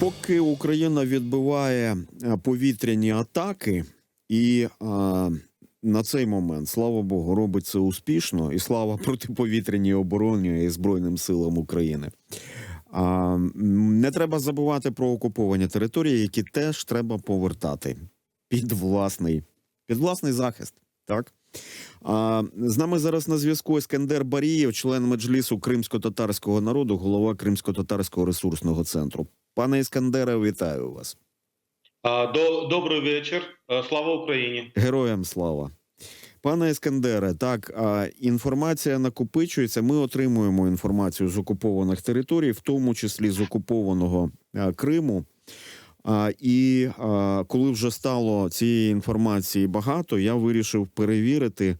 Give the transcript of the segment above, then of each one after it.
Поки Україна відбиває е, повітряні атаки, і е, на цей момент, слава Богу, робить це успішно, і слава протиповітряній обороні і Збройним силам України. А, не треба забувати про окуповані території, які теж треба повертати під власний, під власний захист. Так? А, з нами зараз на зв'язку Ескендер Барієв, член меджлісу кримсько-татарського народу, голова Кримсько-татарського ресурсного центру. Пане Іскандере, вітаю вас. Добрий вечір. Слава Україні. Героям слава. Пане Іскандере, так інформація накопичується. Ми отримуємо інформацію з окупованих територій, в тому числі з окупованого Криму. А, і а, коли вже стало цієї інформації багато, я вирішив перевірити.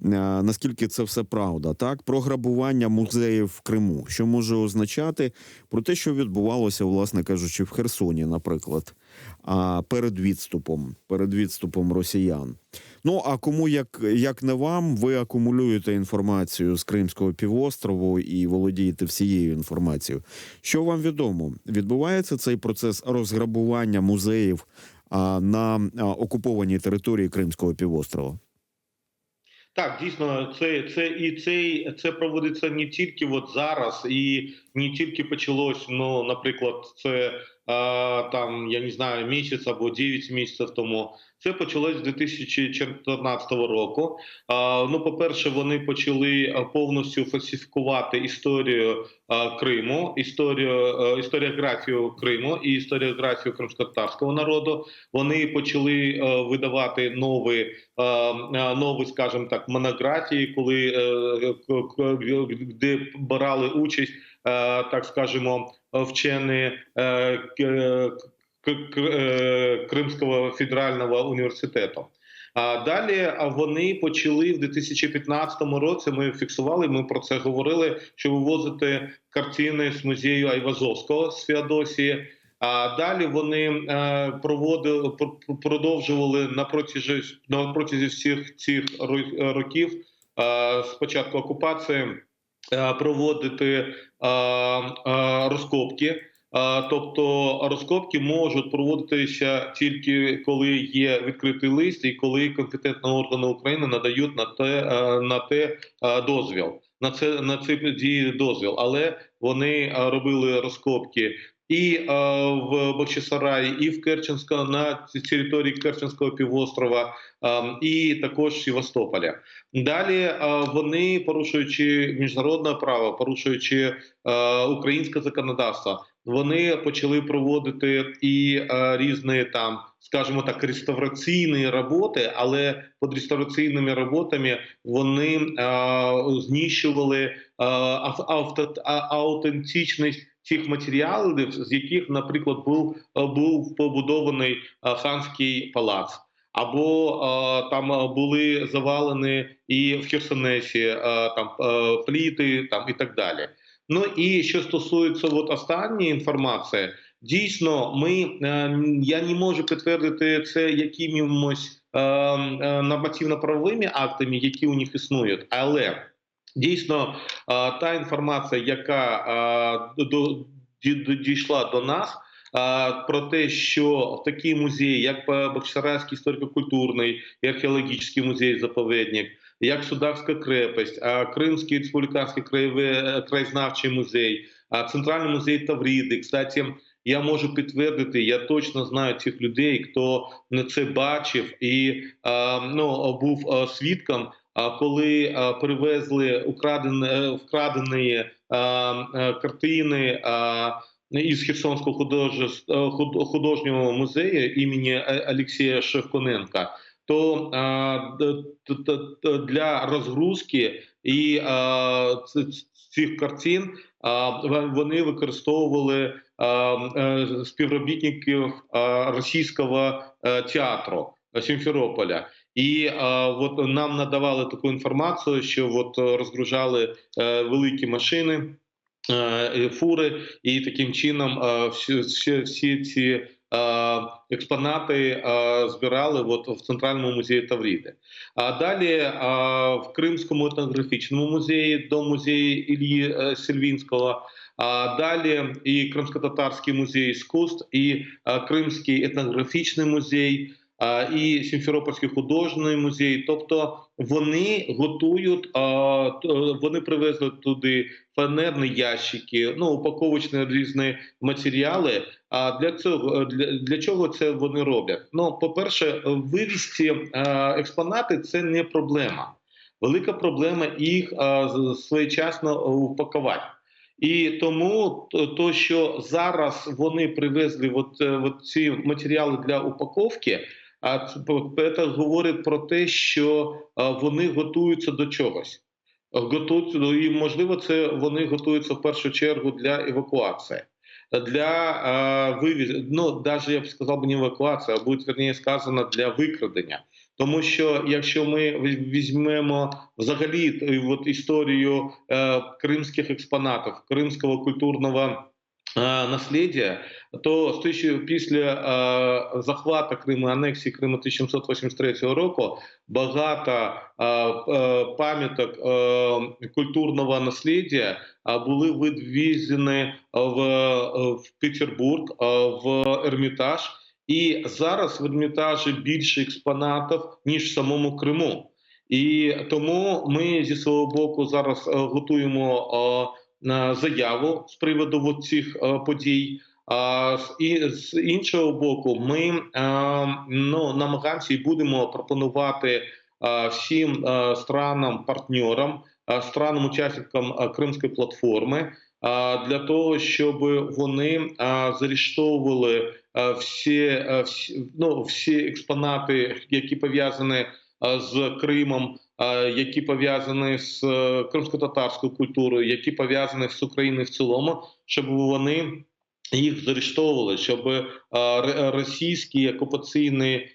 Наскільки це все правда, так про грабування музеїв в Криму, що може означати про те, що відбувалося, власне кажучи, в Херсоні, наприклад, перед відступом, перед відступом росіян. Ну а кому як, як не вам, ви акумулюєте інформацію з Кримського півострову і володієте всією інформацією. Що вам відомо? Відбувається цей процес розграбування музеїв а, на а, окупованій території Кримського півострова? Так, дійсно, це це і це, це проводиться не тільки от зараз, і не тільки почалось. Ну, наприклад, це а, там я не знаю місяць або 9 місяців тому. Це почалось з 2014 року. Ну, по-перше, вони почали повністю фальсифікувати історію Криму, історію історіографію Криму і історіографію кримськотарського народу. Вони почали видавати нові, нові, скажімо так, монографії, коли е, де брали участь, е, так скажемо, вчені е, Кримського федерального університету. А далі вони почали в 2015 році. Ми фіксували. Ми про це говорили. Що вивозити картини з музею Айвазовського з Феодосії. А далі вони е, проводили продовжували на протязі на протязі всіх цих років е, з початку окупації е, проводити е, е, розкопки. Тобто розкопки можуть проводитися тільки коли є відкритий лист, і коли компетентні органи України надають на те е, на те е, дозвіл. На це на ці дії дозвіл, але вони е, робили розкопки і е, в Бахчисараї, і в Керченська на території Керченського півострова, е, і також Севастополя. Далі е, вони, порушуючи міжнародне право, порушуючи е, українське законодавство, вони почали проводити і е, різні там, скажімо так, реставраційні роботи, але під реставраційними роботами вони е, знищували е, ав- авто, а- цих матеріалів, з яких, наприклад, був, е, був побудований е, ханський палац. Або е, там були завалені і в Херсонесі е, там е, пліти, там і так далі. Ну і що стосується от останньої інформації, дійсно, ми е, я не можу підтвердити це якимось е, е, нормативно-правовими актами, які у них існують, але дійсно та інформація, яка дійшла до нас. Про те, що в такі музеї, як Бахчисарайський історико-культурний і археологічний музей заповідник, як Сударська крепость, Кримський республіканський краєве краєзнавчий музей, Центральний музей Тавріди. Кстати, я можу підтвердити, я точно знаю цих людей, хто це бачив і ну, був свідком. Коли привезли украдені, е, вкрадені а, а, картини із Херсонського худож- е, художнього музею імені Е- Олексія Шевконенка, то для розгрузки і цих картин вони використовували е, співробітників російського е, театру Сімферополя. І а, от нам надавали таку інформацію, що от розгружали е, великі машини. е, Фури, і таким чином е, всі, всі, ці експонати збирали от в центральному музеї Тавріди. А далі в Кримському етнографічному музеї до музею Іллі Сільвінського А далі і Кримсько-татарський музей іскусств, і Кримський етнографічний музей, а, і Сімферопольський художній музей. Тобто вони готують, а, вони привезли туди фанерні ящики, ну упаковочні різні матеріали. А для цього для, для чого це вони роблять? Ну, по-перше, вивізти е, експонати це не проблема. Велика проблема їх е, своєчасно упакувати. І тому то, що зараз вони привезли от, е, от ці матеріали для упаковки, а це, говорить про те, що вони готуються до чогось. Готуються до- і можливо, це вони готуються в першу чергу для евакуації. Для вивіз, ну навіть я б сказав не евакуація, а буде верніше сказано для викрадення. Тому що якщо ми візьмемо взагалі е, от історію е, кримських експонатів, кримського культурного е, наслідя, то з тисячі- після е, захвату Криму, анексії Криму 1783 року багато е, е, пам'яток е, культурного наслідя е, були відвезені в, в Петербург, в Ермітаж. І зараз в Ермітажі більше експонатів, ніж в самому Криму. І тому ми зі свого боку зараз готуємо заяву з приводу цих е, подій. А і з іншого боку, ми е, ну, намагаємося і будемо пропонувати е, всім странам партнерам, странам учасникам Кримської платформи для того, щоб вони заарештовували е, всі, всі, ну, всі експонати, які пов'язані з Кримом, які пов'язані з е, кримсько-татарською культурою, які пов'язані з Україною в цілому, щоб вони їх заарештовували, щоб е, російські окупаційні, е,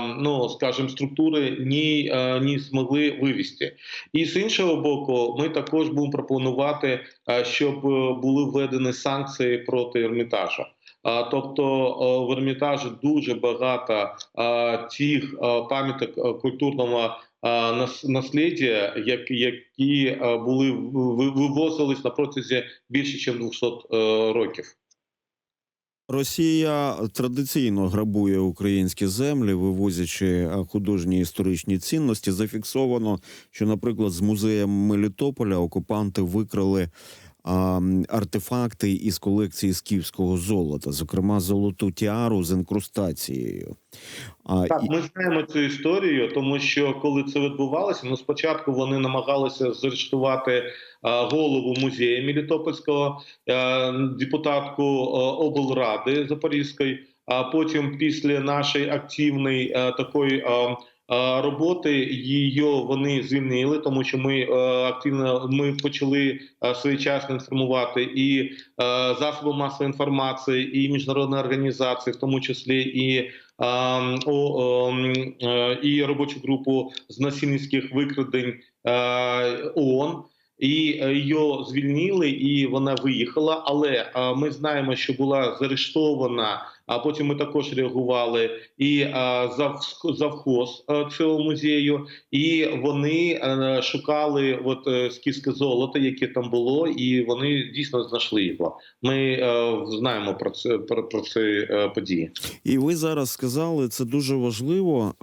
ну скажімо, структури ні, е, не змогли вивести. І з іншого боку, ми також будемо пропонувати, е, щоб е, були введені санкції проти Ермітажа. Тобто е, в Ермітажі дуже багато тих пам'яток культурного а, наслідя, які були вивозились на протязі більше ніж 200 е, років. Росія традиційно грабує українські землі, вивозячи художні історичні цінності. Зафіксовано, що, наприклад, з музеєм Мелітополя окупанти викрали артефакти із колекції скіфського золота, зокрема золоту тіару з інкрустацією. А, Так, і- ми знаємо цю історію, тому що коли це відбувалося, ну спочатку вони намагалися заарештувати голову музею Мелітопольського, е, депутатку облради Запорізької. А потім, після нашої активної такої роботи, її вони звільнили, тому що ми е, активно ми почали е, своєчасно інформувати і е, засоби масової інформації, і міжнародні організації, в тому числі і ем, ем, і робочу групу з насильницьких викрадень ООН. І е, її звільнили, і вона виїхала. Але е, ми знаємо, що була заарештована. А потім ми також реагували і е, завхоз е, цього музею, і вони е, шукали от е, скіфське золото, яке там було, і вони дійсно знайшли його. Ми е, знаємо про це про, про ці е, події. І ви зараз сказали, це дуже важливо,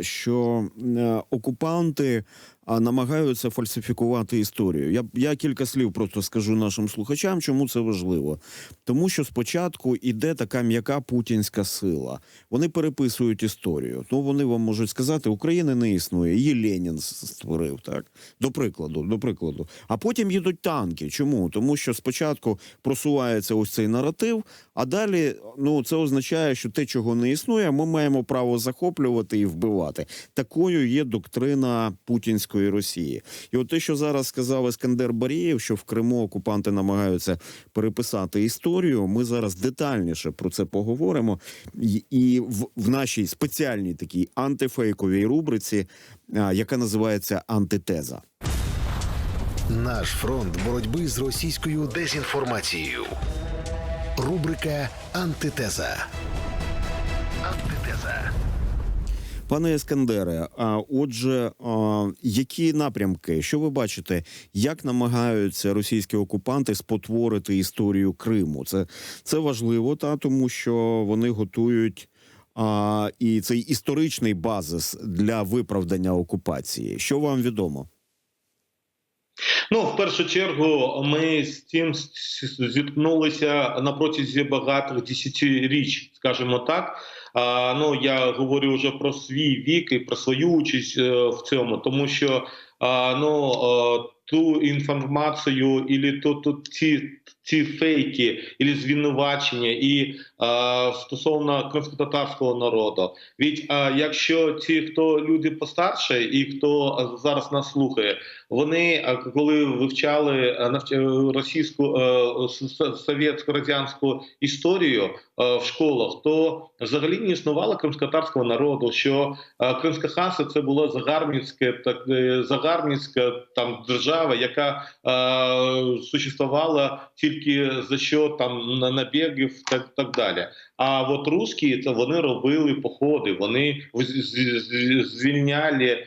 що е, окупанти а, намагаються фальсифікувати історію. Я, я кілька слів просто скажу нашим слухачам, чому це важливо. Тому що спочатку іде така м'яка путінська сила. Вони переписують історію. Ну вони вам можуть сказати, України не існує, її Ленін створив. Так до прикладу, до прикладу. А потім їдуть танки. Чому? Тому що спочатку просувається ось цей наратив, а далі ну це означає, що те, чого не існує, ми маємо право захоплювати і вбивати. Такою є доктрина путінської Росії. І от те, що зараз сказав Ескандер Барієв, що в Криму окупанти намагаються переписати історію. Ми зараз детальніше про це поговоримо. І в, в нашій спеціальній такій антифейковій рубриці, яка називається Антитеза. Наш фронт боротьби з російською дезінформацією. Рубрика Антитеза. Антитеза. Пане Ескандере, а отже, які напрямки, що ви бачите, як намагаються російські окупанти спотворити історію Криму? Це, це важливо, та тому що вони готують а, і цей історичний базис для виправдання окупації. Що вам відомо? Ну, в першу чергу, ми з цим зіткнулися на протязі багатих десятиріч, скажімо так. А, ну я говорю вже про свій вік і про свою участь е, в цьому, тому що а, ну е, ту інформацію, і то, то ці, ці фейки, і звинувачення, і е, стосовно кримськотатарського народу. Від а, якщо ті, хто люди постарше, і хто зараз нас слухає, вони коли вивчали е, російську совєтсько радянську історію в школах, то взагалі не існувало кримськотарського народу. Що е, Кримське ханство це було загарбницьке, так е, загарбницька там держава, яка е, существувала тільки за що там на набігів, так так далі. А от русські це вони робили походи, вони звільняли е,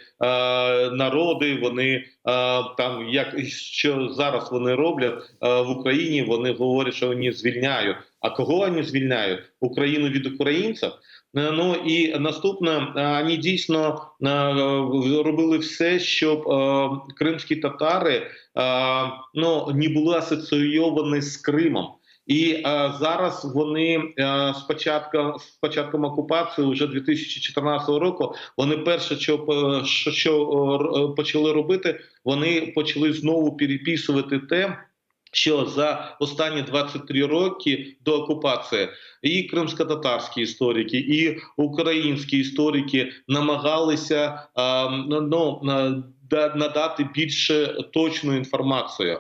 народи. Вони е, там, як що зараз вони роблять е, в Україні. Вони говорять, що вони звільняють. А кого вони звільняють? Україну від українців. Е, Ну і наступне, е, вони дійсно е, робили все, щоб кримські татари ну не були асоційовані з Кримом. І е, зараз вони з початком з початком окупації, вже 2014 року, вони перше, що що, що почали робити, вони почали знову переписувати те. Що за останні 23 роки до окупації і кримсько-татарські історики, і українські історики намагалися е, ну, надати більше точну інформацію,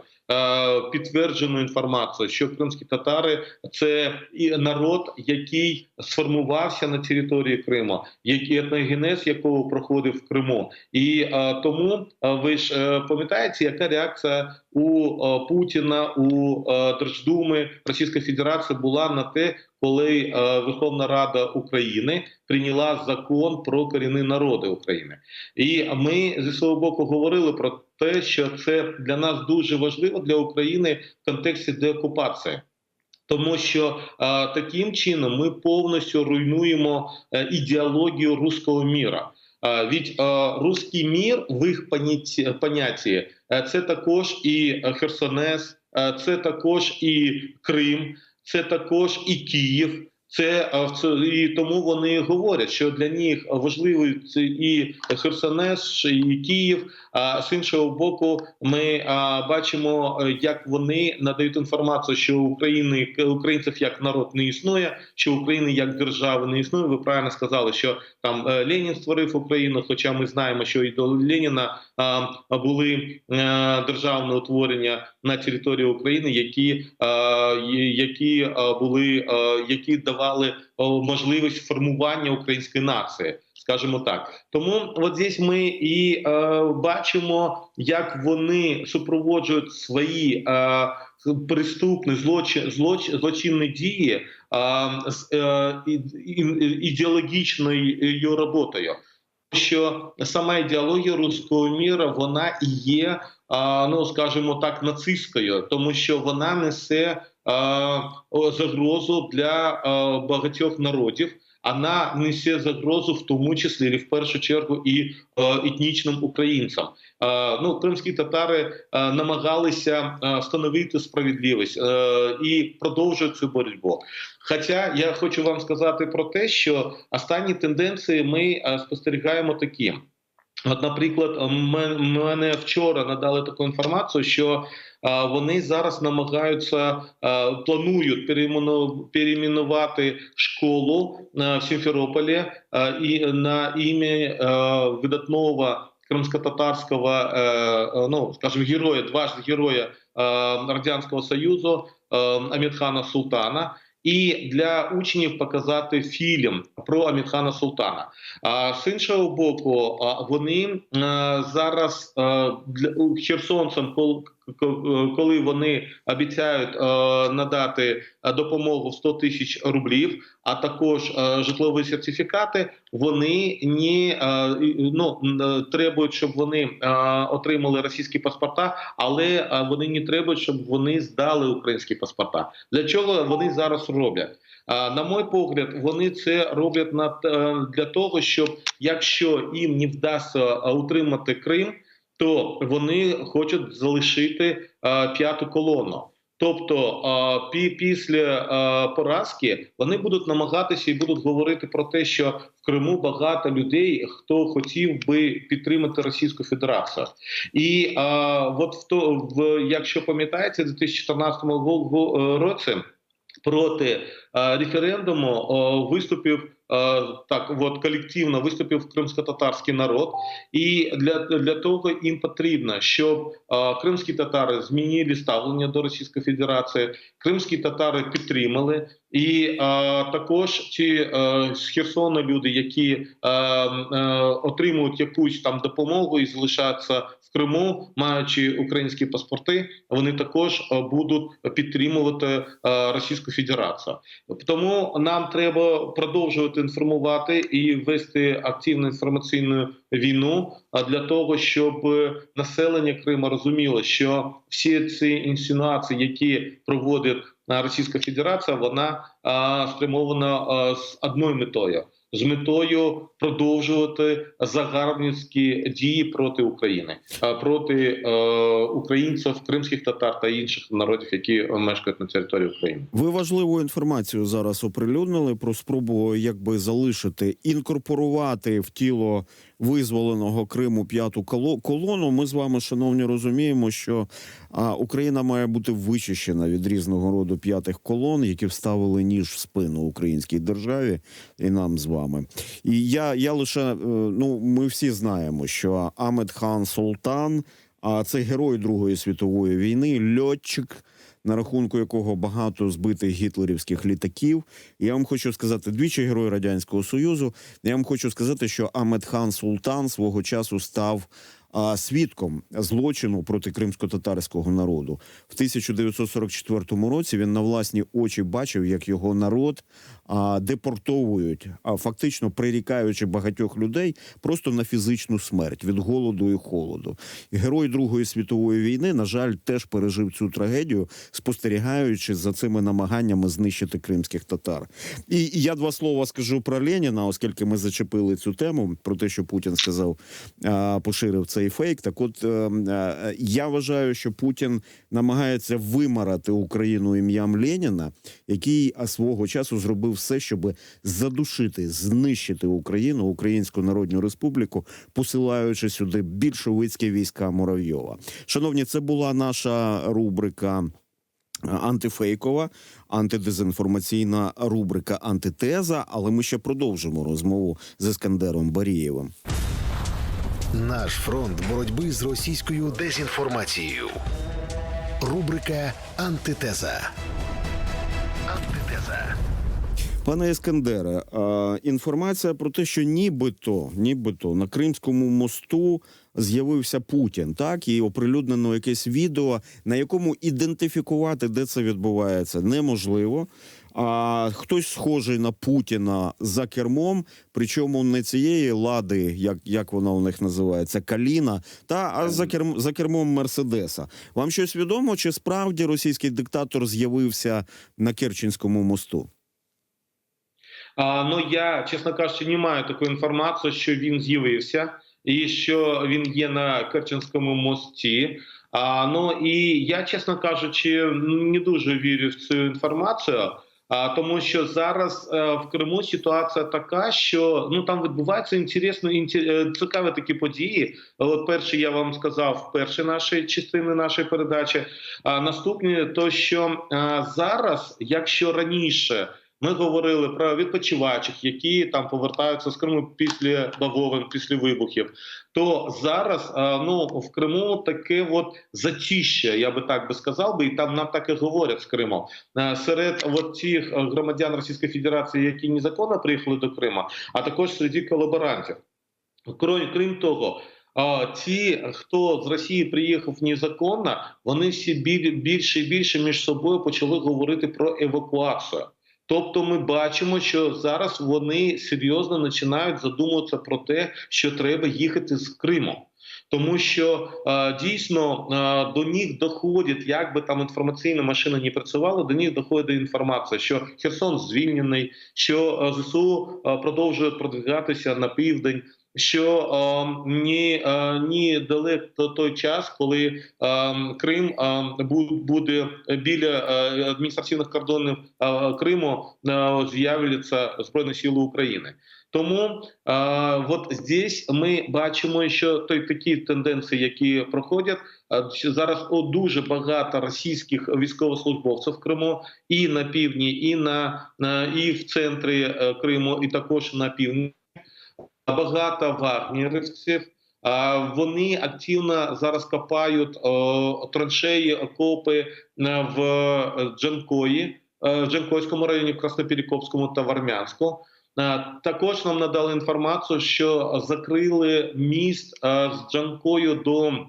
підтверджену інформацію, що кримські татари це і народ, який сформувався на території Криму, який етногенез якого проходив в Криму, і е, тому е, ви ж е, пам'ятаєте, яка реакція у е, Путіна у е, Держдуми Російської Федерації була на те, коли е, Верховна Рада України прийняла закон про корінні народи України, і ми зі свого боку говорили про те, що це для нас дуже важливо для України в контексті деокупації. Тому що е, таким чином ми повністю руйнуємо е, ідеологію руського міра. Е, від е, руський мір в їх понятті, понятті е, це також і Херсонес, е, це також і Крим, це також і Київ. Це е, і тому вони говорять, що для них важливий це і Херсонес, і Київ. А з іншого боку, ми бачимо, е, як вони надають інформацію, що України українців як народ не існує, що України як держави не існує. Ви правильно сказали, що там е, Ленін створив Україну. Хоча ми знаємо, що і до Леніна були е, державні утворення на території України, які, е, які е, були, е, які давали о, можливість формування української нації. Скажімо так, тому от здесь ми і е, бачимо, як вони супроводжують свої е, приступні злочин, злоч, злочинні дії е, з е, ідеологічною роботою. Що сама ідеологія руського міра вона і є, ну скажімо так, нацистською, тому що вона несе загрозу для багатьох народів. Вона несе загрозу, в тому числі і в першу чергу і етнічним українцям. Ну, кримські татари намагалися встановити справедливість і продовжують цю боротьбу. Хоча я хочу вам сказати про те, що останні тенденції ми спостерігаємо такі. От, наприклад, мене вчора надали таку інформацію, що е, вони зараз намагаються е, планують переймену- перейменувати школу е, в Сімферополі е, і на ім'я е, видатного кримсько-татарського, е, е, ну скажімо, героя, дважди героя е, радянського союзу е, Амідхана Султана. І для учнів показати фільм про Амідхана Султана. А з іншого боку, вони зараз для херсонцям, коли вони обіцяють е, надати е, допомогу в 100 тисяч рублів, а також е, житлові сертифікати, вони не ну требують, щоб вони отримали російські паспорта, але вони не требують, щоб вони здали українські паспорта. Для чого вони зараз роблять? На мой погляд, вони це роблять для того, щоб якщо їм не вдасться утримати Крим, то вони хочуть залишити а, п'яту колону. Тобто пі- після а, поразки вони будуть намагатися і будуть говорити про те, що в Криму багато людей, хто хотів би підтримати Російську Федерацію. І от в то, в, якщо пам'ятаєте, в 2014 го- го- році проти е, референдуму е, виступив е, так, от колективно виступив кримсько-татарський народ, і для, для того їм потрібно, щоб е, кримські татари змінили ставлення до Російської Федерації, кримські татари підтримали. І е, також ті е, з Херсону люди, які е, е, отримують якусь там допомогу і залишаються в Криму, маючи українські паспорти, вони також е, будуть підтримувати е, Російську Федерацію. Тому нам треба продовжувати інформувати і вести активну інформаційну війну для того, щоб населення Криму розуміло, що всі ці інсинуації, які проводить Російська Федерація, вона а, спрямована а, з одною метою. З метою продовжувати загарбницькі дії проти України, проти е, українців, кримських татар та інших народів, які мешкають на території України. Ви важливу інформацію зараз оприлюднили про спробу якби залишити інкорпорувати в тіло визволеного Криму п'яту коло- колону. Ми з вами, шановні, розуміємо, що Україна має бути вичищена від різного роду п'ятих колон, які вставили ніж в спину українській державі і нам з вами. І я, я лише е, ну ми всі знаємо, що Амед Хан Султан, а це герой Другої світової війни, льотчик на рахунку якого багато збитих гітлерівських літаків. Я вам хочу сказати, двічі герої радянського союзу. Я вам хочу сказати, що Амед Хан Султан свого часу став. Свідком злочину проти кримсько-татарського народу в 1944 році він на власні очі бачив, як його народ депортовують, а фактично прирікаючи багатьох людей просто на фізичну смерть від голоду і холоду. Герой Другої світової війни, на жаль, теж пережив цю трагедію, спостерігаючи за цими намаганнями знищити кримських татар. І я два слова скажу про Леніна, оскільки ми зачепили цю тему про те, що Путін сказав, поширив цей фейк. Так, от е, е, я вважаю, що Путін намагається вимарати Україну ім'ям Леніна, який свого часу зробив все, щоб задушити, знищити Україну, Українську Народну Республіку, посилаючи сюди більшовицькі війська Муравйова. Шановні, це була наша рубрика. е, Антифейкова, антидезінформаційна рубрика Антитеза. Але ми ще продовжимо розмову з Іскандером Барієвим. Наш фронт боротьби з російською дезінформацією. Рубрика Антитеза. Антитеза. Пане Іскандере, е, інформація про те, що нібито, нібито на Кримському мосту з'явився Путін, так і оприлюднено якесь відео, на якому ідентифікувати, де це відбувається, неможливо. А хтось схожий на Путіна за кермом, причому не цієї лади, як, як вона у них називається, Каліна, та а за керм за кермом Мерседеса. Вам щось відомо, чи справді російський диктатор з'явився на Керченському мосту? А, ну я, чесно кажучи, не маю такої інформації, що він з'явився і що він є на Керченському мості. А, ну і я, чесно кажучи, не дуже вірю в цю інформацію. А тому, що зараз е, в Криму ситуація така, що ну там відбуваються інтересно інте- е, цікаві такі події. От перше, я вам сказав перші наші частини нашої передачі. А наступне, то що е, зараз, якщо раніше ми говорили про відпочиваючих, які там повертаються з Криму після бавовин, після вибухів. То зараз е, ну в Криму таке от затіще, я би так би сказав би, і там нам так і говорять з Криму. Е, Серед от тих е, громадян Російської Федерації, які незаконно приїхали до Криму, а також серед колаборантів. Крім, того, ті, хто з Росії приїхав незаконно, вони всі більше і більше між собою почали говорити про евакуацію. Тобто, ми бачимо, що зараз вони серйозно починають задумуватися про те, що треба їхати з Криму. Тому що е, дійсно е, до них доходить, як би там інформаційна машина не працювала, до них доходить інформація, що Херсон звільнений, що е, ЗСУ продовжує продвигатися на південь. Що е, ні, е, ні далеко той час, коли е, Крим е, буде біля е, адміністративних кордонів е, Криму, е, з'являться Збройні Сили України. Тому е, от здесь ми бачимо, що той такі тенденції, які проходять е, зараз о, дуже багато російських військовослужбовців в Криму і на півдні, і на, і в центрі е, Криму, і також на півдні. Багато вагнерівців. Вони активно зараз копають траншеї, окопи е, в е, Джанкої, е, в Джанкойському районі, в Краснопілікопському та Вармянську. Армянську. Також нам надали інформацію, що закрили міст е, з Джанкою до е,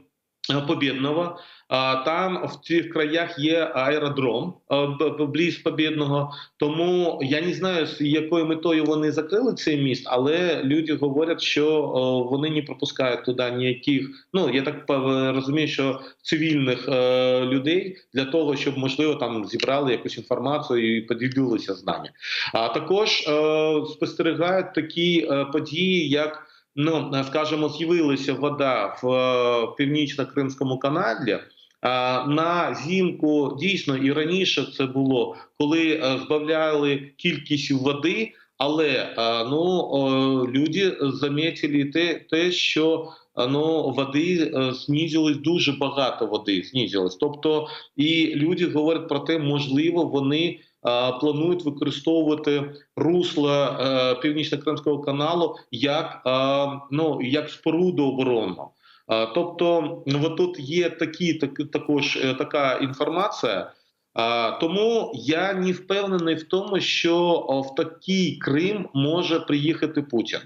Побєдного. А Там в цих краях є аеродром е, б- б- Побєдного. Тому я не знаю, з якою метою вони закрили цей міст, але люди говорять, що вони не пропускають туди ніяких. Ну я так розумію, що цивільних е, людей для того, щоб можливо там зібрали якусь інформацію і поділилися знання. А також е, спостерігають такі е, події, як ну е, скажімо, з'явилася вода в е, північно-кримському каналі. На зімку дійсно і раніше це було, коли е, збавляли кількість води, але е, ну люди замітили те, те що е, ну, води е, знизилось дуже багато води знизилось. Тобто, і люди говорять про те, можливо, вони е, планують використовувати русло е, північно-кримського каналу як, е, ну, як споруду оборонну. Тобто, ну, от тут є такі, так, також е, така інформація. Тому я не впевнений в тому, що в такий Крим може приїхати Путін.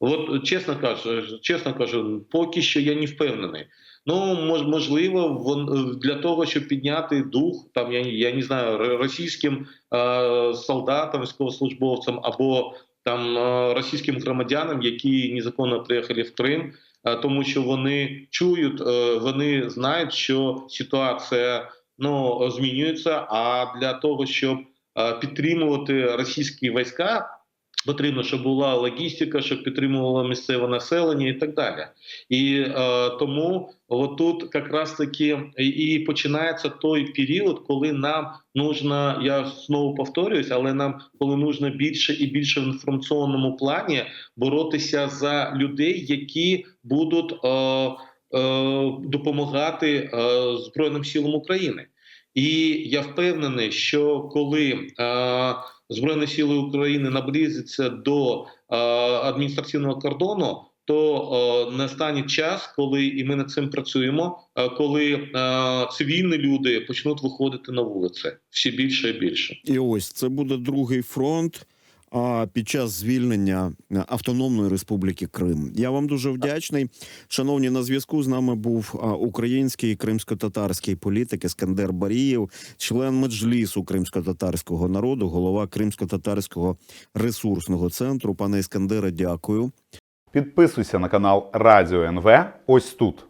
От чесно кажу, чесно кажу, поки що я не впевнений. Ну мож, можливо, вон для того, щоб підняти дух, там я, я не знаю, російським е, солдатам, військовослужбовцям або там е, російським громадянам, які незаконно приїхали в Крим, е, тому що вони чують, е, вони знають, що ситуація ну змінюється. А для того, щоб е, підтримувати російські війська, потрібно, щоб була логістика, щоб підтримувало місцеве населення і так далі. І е, тому отут якраз таки і починається той період, коли нам нужно, я знову повторююсь, але нам коли нужно більше і більше в інформаційному плані боротися за людей, які будуть е, е, допомагати е, Збройним силам України. І я впевнений, що коли е, Збройні сили України наблизяться до е, адміністративного кордону, то е, настане час, коли і ми над цим працюємо, е, коли е, цивільні люди почнуть виходити на вулиці все більше і більше. І ось це буде другий фронт. Під час звільнення е, Автономної Республіки Крим я вам дуже вдячний. Шановні, на зв'язку з нами був український кримсько-татарський політик Ескандер Барієв, член меджлісу кримсько-татарського народу, голова кримсько-татарського ресурсного центру. Пане Ескандере, дякую. Підписуйся на канал Радіо НВ ось тут.